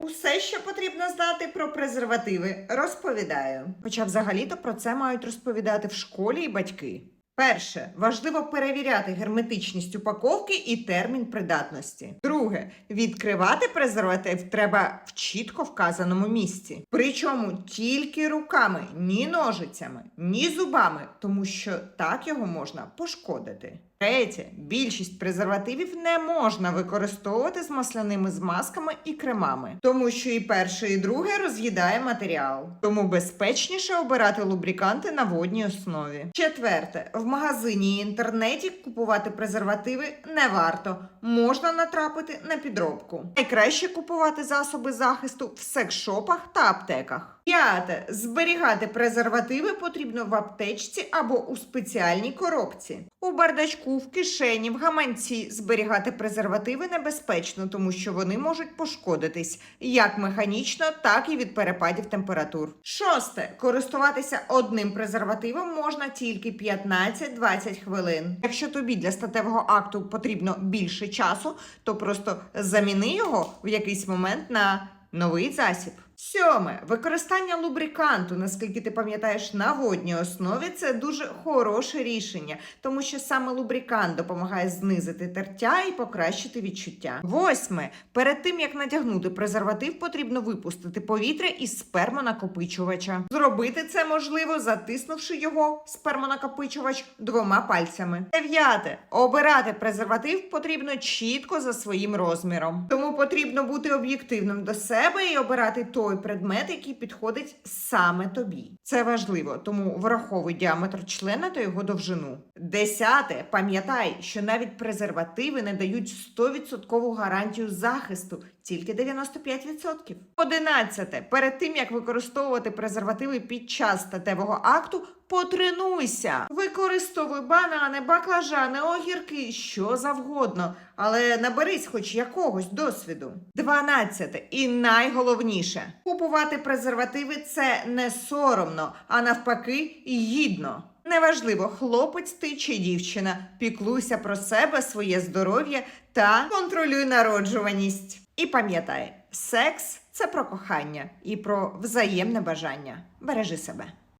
Усе, що потрібно знати про презервативи, розповідаю. Хоча взагалі-то про це мають розповідати в школі і батьки. Перше, важливо перевіряти герметичність упаковки і термін придатності. Друге, відкривати презерватив треба в чітко вказаному місці. Причому тільки руками, ні ножицями, ні зубами, тому що так його можна пошкодити. Третє, більшість презервативів не можна використовувати з масляними змазками і кремами, тому що і перше, і друге роз'їдає матеріал. Тому безпечніше обирати лубриканти на водній основі. Четверте, в магазині і інтернеті купувати презервативи не варто. Можна натрапити на підробку. Найкраще купувати засоби захисту в секс-шопах та аптеках. П'яте. Зберігати презервативи потрібно в аптечці або у спеціальній коробці. У бардачку, в кишені, в гаманці зберігати презервативи небезпечно, тому що вони можуть пошкодитись як механічно, так і від перепадів температур. Шосте. Користуватися одним презервативом можна тільки 15-20 хвилин. Якщо тобі для статевого акту потрібно більше часу, то просто заміни його в якийсь момент на новий засіб. Сьоме використання лубриканту, наскільки ти пам'ятаєш, на водній основі це дуже хороше рішення, тому що саме лубрикант допомагає знизити тертя і покращити відчуття. Восьме перед тим як надягнути презерватив, потрібно випустити повітря із спермонакопичувача. Зробити це можливо, затиснувши його спермонакопичувач двома пальцями. Дев'яте обирати презерватив потрібно чітко за своїм розміром, тому потрібно бути об'єктивним до себе і обирати той предмет, який підходить саме тобі. Це важливо, тому враховуй діаметр члена та його довжину. Десяте, пам'ятай, що навіть презервативи не дають 100% гарантію захисту, тільки 95%. Одинадцяте, перед тим як використовувати презервативи під час статевого акту, потренуйся. Використовуй банани, баклажани, огірки, що завгодно, але наберись хоч якогось досвіду. Дванадцяте і найголовніше купувати презервативи це не соромно, а навпаки, гідно. Неважливо, хлопець ти чи дівчина, піклуйся про себе, своє здоров'я та контролюй народжуваність. І пам'ятай, секс це про кохання і про взаємне бажання. Бережи себе.